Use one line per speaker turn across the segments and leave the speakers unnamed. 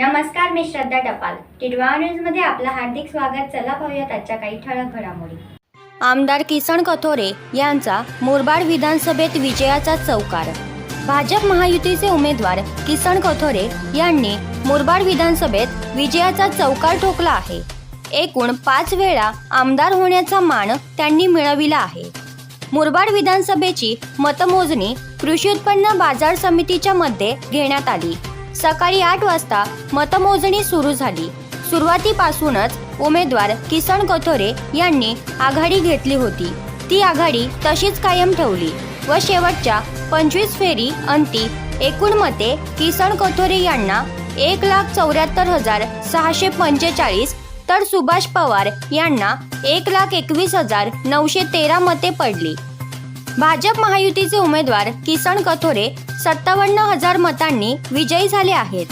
नमस्कार मी श्रद्धा टपाल. टिडवा न्यूजमध्ये आपलं हार्दिक स्वागत. चला पाहूयात आजच्या काही ठळक घडामोडी. आमदार किसन कथोरे यांचा मुरबाड विधानसभेत विजयाचा चौकार. भाजप महायुतीचे उमेदवार किसन कथोरे यांनी मुरबाड विधानसभेत विजयाचा चौकार ठोकला आहे. एकूण पाच वेळा आमदार होण्याचा मान त्यांनी मिळविला आहे. मुरबाड विधानसभेची मतमोजणी कृषी उत्पन्न बाजार समितीच्या मध्ये घेण्यात आली. सकाळी आठ वाजता मतमोजणी सुरू झाली. सुरुवातीपासूनच उमेदवार किसन कथोरे यांनी आघाडी घेतली होती. ती आघाडी तशीच कायम ठेवली व शेवटच्या पंचवीस फेरी अंती एकूण मते किसन कथोरे यांना एक लाख चौऱ्याहत्तर हजार सहाशे पंचेचाळीस तर सुभाष पवार यांना एक लाख एकवीस हजार नऊशे तेरा मते पडली. भाजप महायुतीचे उमेदवार किसन कथोरे सत्तावन्न हजार मतांनी विजयी झाले आहेत.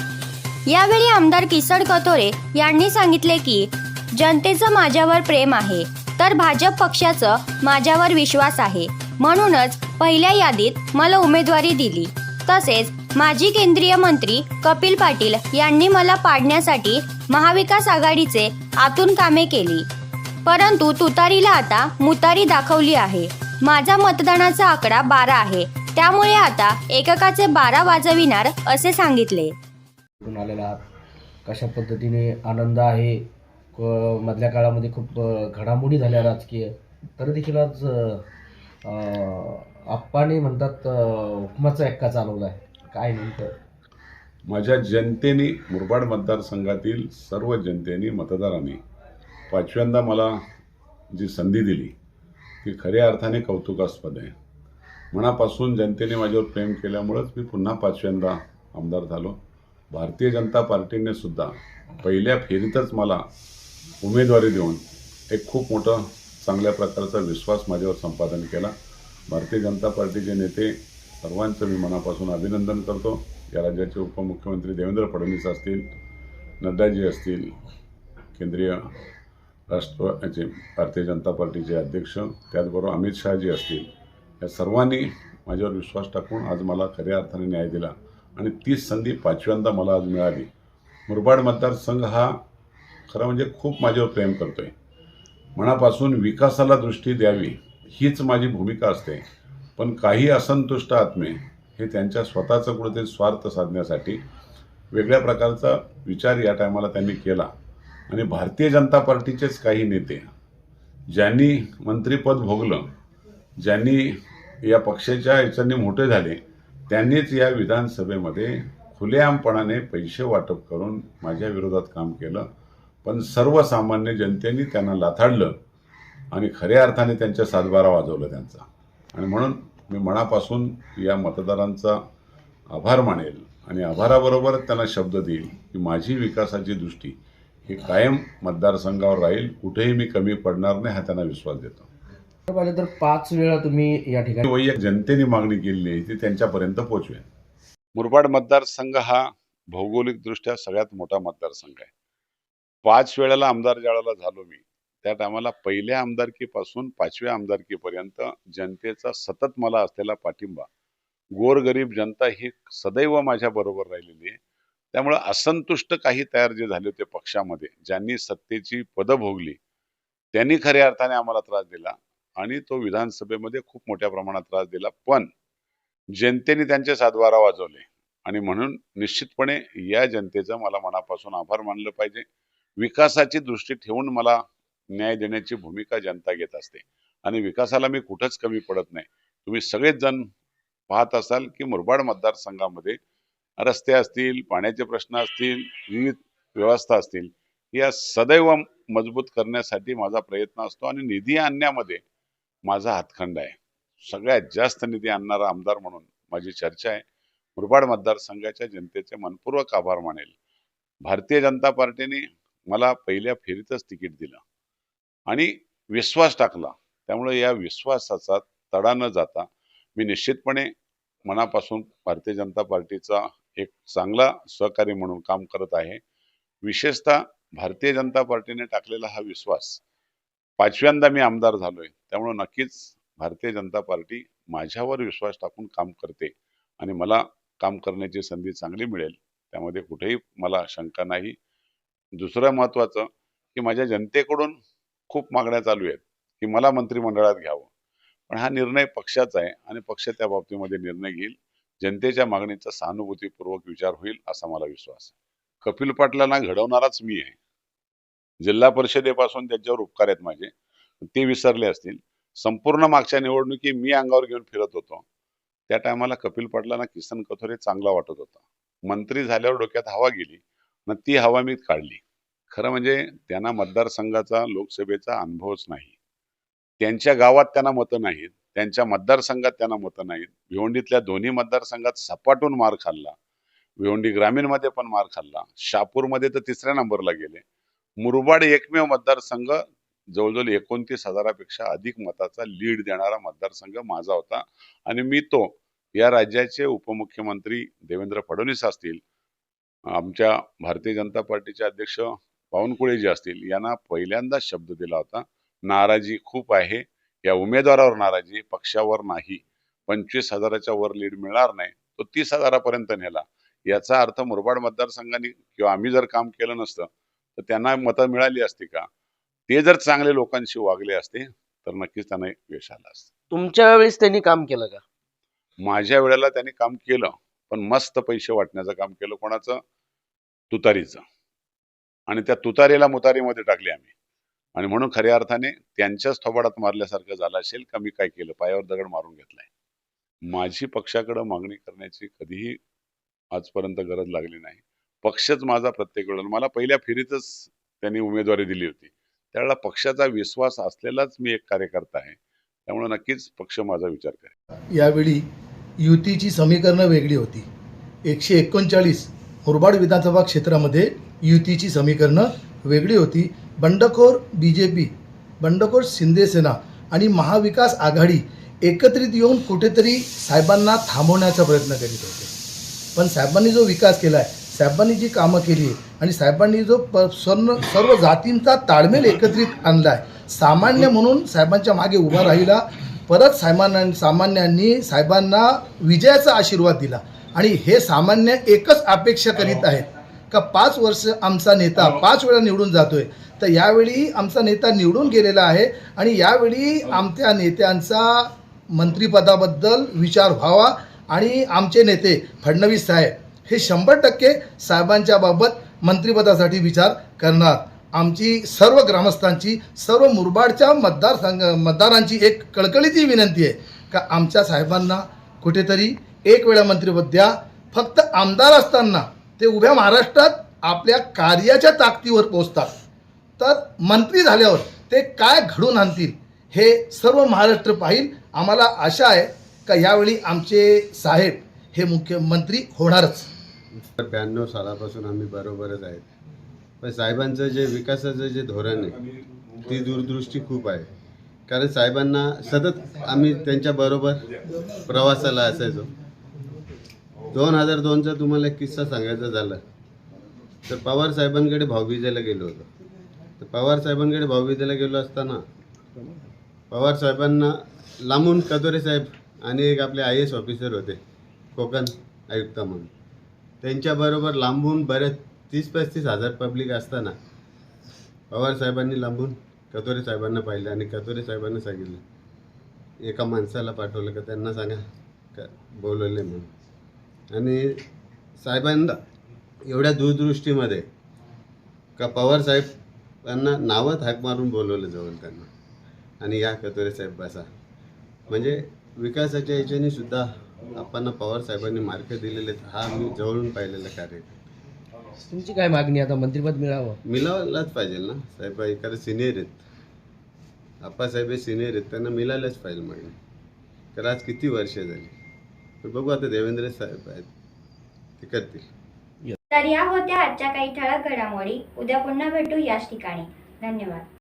यावेळी आमदार किसन कथोरे यांनी सांगितले की जनतेचं माझ्यावर प्रेम आहे तर भाजप पक्षाचं माझ्यावर विश्वास आहे. म्हणूनच पहिल्या यादीत मला उमेदवारी दिली. तसेच माजी केंद्रीय मंत्री कपिल पाटील यांनी मला पाडण्यासाठी महाविकास आघाडीचे आतून कामे केली. परंतु तुतारीला आता मुतारी दाखवली आहे. माझा मतदानाचा आकडा बारा आहे. त्यामुळे आता एककाचे बारा वाजविणार असे सांगितले.
कुठून आलेला आहात. कशा पद्धतीने आनंद आहे? क- मधल्या काळामध्ये खूप अ, घडामोडी झाल्या राजकीय. तरी देखील आज अ, आप्पाने म्हणतात अ, हुकमाचा एक्का चालवला आहे काय नेमकं?
माझ्या जनतेने मुरबाड मतदारसंघातील सर्व जनतेने मतदारांनी पाचव्यांदा मला जी संधी दिली की खऱ्या अर्थाने कौतुकास्पद आहे. मनापासून जनतेने माझ्यावर प्रेम केल्यामुळंच मी पुन्हा पाचव्यांदा आमदार झालो. भारतीय जनता पार्टीने सुद्धा पहिल्या फेरीतच मला उमेदवारी देऊन एक खूप मोठं चांगल्या प्रकारचा विश्वास माझ्यावर संपादन केला. भारतीय जनता पार्टीचे नेते सर्वांचं मी मनापासून अभिनंदन करतो. या राज्याचे उपमुख्यमंत्री देवेंद्र फडणवीस असतील नड्डाजी असतील केंद्रीय राष्ट्रवाचे भारतीय जनता पार्टीचे अध्यक्ष त्याचबरोबर अमित शहाजी असतील या सर्वांनी माझ्यावर विश्वास टाकून आज मला खऱ्या अर्थाने न्याय दिला. आणि तीच संधी पाचव्यांदा मला आज मिळाली. मुरबाड मतदारसंघ हा खरं म्हणजे खूप माझ्यावर प्रेम करतो आहे मनापासून विकासाला दृष्टी द्यावी हीच माझी भूमिका असते. पण काही असंतुष्ट आत्मे हे त्यांच्या स्वतःचं कुठेतरी स्वार्थ साधण्यासाठी वेगळ्या प्रकारचा विचार या टायमाला त्यांनी केला. आणि भारतीय जनता पार्टीचेच काही नेते ज्यांनी मंत्रिपद भोगलं ज्यांनी या पक्षाच्या याच्याने मोठे झाले त्यांनीच या विधानसभेमध्ये खुलेआमपणाने पैसे वाटप करून माझ्या विरोधात काम केलं. पण सर्वसामान्य जनतेने त्यांना लाथाडलं आणि खऱ्या अर्थाने त्यांच्या सातबारा वाजवलं त्यांचा. आणि म्हणून मी मनापासून या मतदारांचा आभार मानेल आणि आभाराबरोबर त्यांना शब्द देईल की माझी विकासाची दृष्टी ही कायम मतदारसंघावर राहील. कुठेही मी कमी पडणार नाही हा त्यांना विश्वास देतो.
तर पाच वेळा तुम्ही या ठिकाणी
वैयक्तिक जनतेने मागणी केलेली आहे ती त्यांच्यापर्यंत पोहोचवेल मुरबाड मतदारसंघ हा भौगोलिकदृष्ट्या सगळ्यात मोठा मतदारसंघ आहे. पाच वेळेला आमदार ज्यावेळेला झालो मी त्या टायमाला पहिल्या आमदारकीपासून पाचव्या आमदारकीपर्यंत जनतेचा सतत मला असलेला पाठिंबा. गोरगरीब जनता ही सदैव माझ्या बरोबर राहिलेली आहे. त्यामुळं असंतुष्ट काही तयार जे झाले होते पक्षामध्ये ज्यांनी सत्तेची पदं भोगली त्यांनी खऱ्या अर्थाने आम्हाला त्रास दिला आणि तो विधानसभेमध्ये खूप मोठ्या प्रमाणात त्रास दिला. पण जनतेने त्यांचे सातबारा वाजवले आणि म्हणून निश्चितपणे या जनतेचा मला मनापासून आभार मानलं पाहिजे. विकासाची दृष्टी ठेवून मला न्याय देण्याची भूमिका जनता घेत असते आणि विकासाला मी कुठंच कमी पडत नाही. तुम्ही सगळेच जण पाहत असाल की मुरबाड मतदारसंघामध्ये रस्ते असतील पाण्याचे प्रश्न असतील विविध व्यवस्था असतील या सदैव मजबूत करण्यासाठी माझा प्रयत्न असतो आणि निधी आणण्यामध्ये माझा हातखंड आहे. सगळ्यात जास्त निधी आणणारा आमदार म्हणून माझी चर्चा आहे. मुरबाड मतदारसंघाच्या जनतेचे मनपूर्वक आभार मानेल. भारतीय जनता पार्टीने मला पहिल्या फेरीतच तिकीट दिलं आणि विश्वास टाकला. त्यामुळे या विश्वासाचा तडा न जाता मी निश्चितपणे मनापासून भारतीय जनता पार्टीचा एक चांगला सहकारी म्हणून काम करत आहे. विशेषतः भारतीय जनता पार्टीने टाकलेला हा विश्वास. पाचव्यांदा मी आमदार झालोय. त्यामुळे नक्कीच भारतीय जनता पार्टी माझ्यावर विश्वास टाकून काम करते आणि मला काम करण्याची संधी चांगली मिळेल. त्यामध्ये कुठेही मला शंका नाही. दुसरं महत्त्वाचं की माझ्या जनतेकडून खूप मागण्या चालू आहेत की मला मंत्रिमंडळात घ्यावं. पण हा निर्णय पक्षाचा आहे आणि पक्ष त्या बाबतीमध्ये निर्णय घेईल. जनतेच्या मागणीचा सहानुभूतीपूर्वक विचार होईल असा मला विश्वास आहे. कपिल पाटलांना घडवणाराच मी आहे. जिल्हा परिषदेपासून त्यांच्यावर उपकार आहेत माझे. ते विसरले असतील. संपूर्ण मागच्या निवडणुकी मी अंगावर घेऊन फिरत होतो. त्या टायमाला कपिल पाटलांना किसन कथोरे चांगला वाटत होता. मंत्री झाल्यावर डोक्यात हवा गेली न ती हवा मी काढली. खरं म्हणजे त्यांना मतदारसंघाचा लोकसभेचा अनुभवच नाही. त्यांच्या गावात त्यांना मतं नाहीत. त्यांच्या मतदारसंघात त्यांना मतं नाहीत. भिवंडीतल्या दोन्ही मतदारसंघात सपाटून मार खाल्ला. भिवंडी ग्रामीणमध्ये पण मार खाल्ला. शहापूरमध्ये तर तिसऱ्या नंबरला गेले. मुरबाड एकमेव मतदारसंघ जवळजवळ एकोणतीस हजारापेक्षा अधिक मताचा लीड देणारा मतदारसंघ माझा होता. आणि मी तो या राज्याचे उपमुख्यमंत्री देवेंद्र फडणवीस असतील आमच्या भारतीय जनता पार्टीचे अध्यक्ष बावनकुळे जे असतील यांना पहिल्यांदा शब्द दिला होता. नाराजी खूप आहे. या उमेदवारावर नाराजी पक्षावर नाही पंचवीस हजाराच्या वर लीड मिळणार नाही तो तीस हजारापर्यंत नेला. याचा अर्थ मुरबाड मतदारसंघाने किंवा आम्ही जर काम केलं नसतं तर त्यांना मतं मिळाली असती का? ते जर चांगले लोकांशी वागले असते तर नक्कीच त्यांना यश आलं असतं.
तुमच्या वेळेस त्यांनी काम केलं का?
माझ्या वेळेला त्यांनी काम केलं पण मस्त पैसे वाटण्याचं काम केलं कोणाचं? तुतारीचं. आणि त्या तुतारीला मुतारीमध्ये टाकले आम्ही. आणि म्हणून खऱ्या अर्थाने त्यांच्याच थोबाडात मारल्यासारखं झालं असेल का मी काय केलं? पायावर दगड मारून घेतलाय. माझी पक्षाकडे मागणी करण्याची कधीही आजपर्यंत गरज लागली नाही. पक्षच माझा प्रत्येक वेळेला मला पहिल्या फेरीतच त्यांनी उमेदवारी दिली होती. त्यावेळेला पक्षाचा विश्वास असलेलाच मी एक कार्यकर्ता आहे. त्यामुळे नक्कीच पक्ष माझा विचार करेल.
यावेळी युतीची समीकरणं वेगळी होती. एकशे एकोणचाळीस मुरबाड विधानसभा क्षेत्रामध्ये युतीची समीकरणं वेगळी होती. बंडखोर बी जे पी बंडखोर शिंदेसेना आणि महाविकास आघाडी एकत्रित येऊन कुठेतरी साहेबांना थांबवण्याचा प्रयत्न करीत होते. पण साहेबांनी जो विकास केला आहे साहेबांनी जी कामं केली आणि साहेबांनी जो प सर्व सर्व जातींचा ताळमेळ एकत्रित आणला आहे सामान्य म्हणून साहेबांच्या मागे उभा राहिला परत साहेबांना सामान्यांनी साहेबांना विजयाचा आशीर्वाद दिला आणि हे सामान्य एकच अपेक्षा करीत आहेत. का पाच वर्ष आमचा नेता पाच वेळा निवडून जातोय. तर यावेळी आमचा नेता निवडून गेलेला आहे आणि यावेळी आमच्या नेत्यांचा मंत्रिपदाबद्दल विचार व्हावा आणि आमचे नेते फडणवीस साहेब हे शंभर टक्के साहेबांच्या बाबत मंत्रिपदासाठी विचार करणार. आमची सर्व ग्रामस्थांची सर्व मुरबाडच्या मतदारसंघ मतदारांची एक कळकळीची विनंती आहे का आमच्या साहेबांना कुठेतरी एक वेळा मंत्रिपद द्या. फक्त आमदार असताना ते उभ्या महाराष्ट्रात आपल्या कार्याच्या ताकदीवर पोचतात तर मंत्री झाल्यावर ते काय घडून आणतील हे सर्व महाराष्ट्र पाहिल. आम्हाला आशा आहे का यावेळी आमचे साहेब हे मुख्यमंत्री होणारच.
ब्याण्णव सालापासून आम्ही बरोबरच आहेत. पण साहेबांचं जे विकासाचं जे धोरण आहे ती दूरदृष्टी खूप आहे. कारण साहेबांना सतत आम्ही त्यांच्याबरोबर प्रवासाला असायचो. दोन हजार दोनचा तुम्हाला एक किस्सा सांगायचा झाला. तर पवार साहेबांकडे भाऊबीजेला गेलो होतो. तर पवार साहेबांकडे भाऊबीजेला गेलो असताना पवार साहेबांना लांबून कदोरे साहेब आणि एक आपले आय एस ऑफिसर होते कोकण आयुक्त म्हणून. त्यांच्याबरोबर लांबून बरेच तीस पस्तीस हजार पब्लिक असताना पवार साहेबांनी लांबून कतोरे साहेबांना पाहिलं आणि कतोरे साहेबांना सांगितलं एका माणसाला पाठवलं का? त्यांना सांगा का बोलवले म्हणून. आणि साहेबांना एवढ्या दूरदृष्टीमध्ये का पवार साहेबांना नावात हाक मारून बोलवलं जवळ त्यांना. आणि या कतोरे साहेब बसा. म्हणजे विकासाच्या याच्याने सुद्धा आपण पवार साहेबांनी मार्क दिलेले हा मी जवळून पाहिलेलं कार्य.
तुमची काय मागणी आता? मंत्रिपद मिळावं?
मिळायलाच पाहिजे ना. साहेब कारण सिनियर आहेत. आप्पासाहेब हे सिनियर आहेत. त्यांना मिळायलाच पाहिजे मागणी. कारण आज किती वर्ष झाली? तर बघू आता देवेंद्र साहेब आहेत. ते करतील.
तर या होत्या आजच्या काही ठळक घडामोडी. उद्या पुन्हा भेटू याच ठिकाणी. धन्यवाद.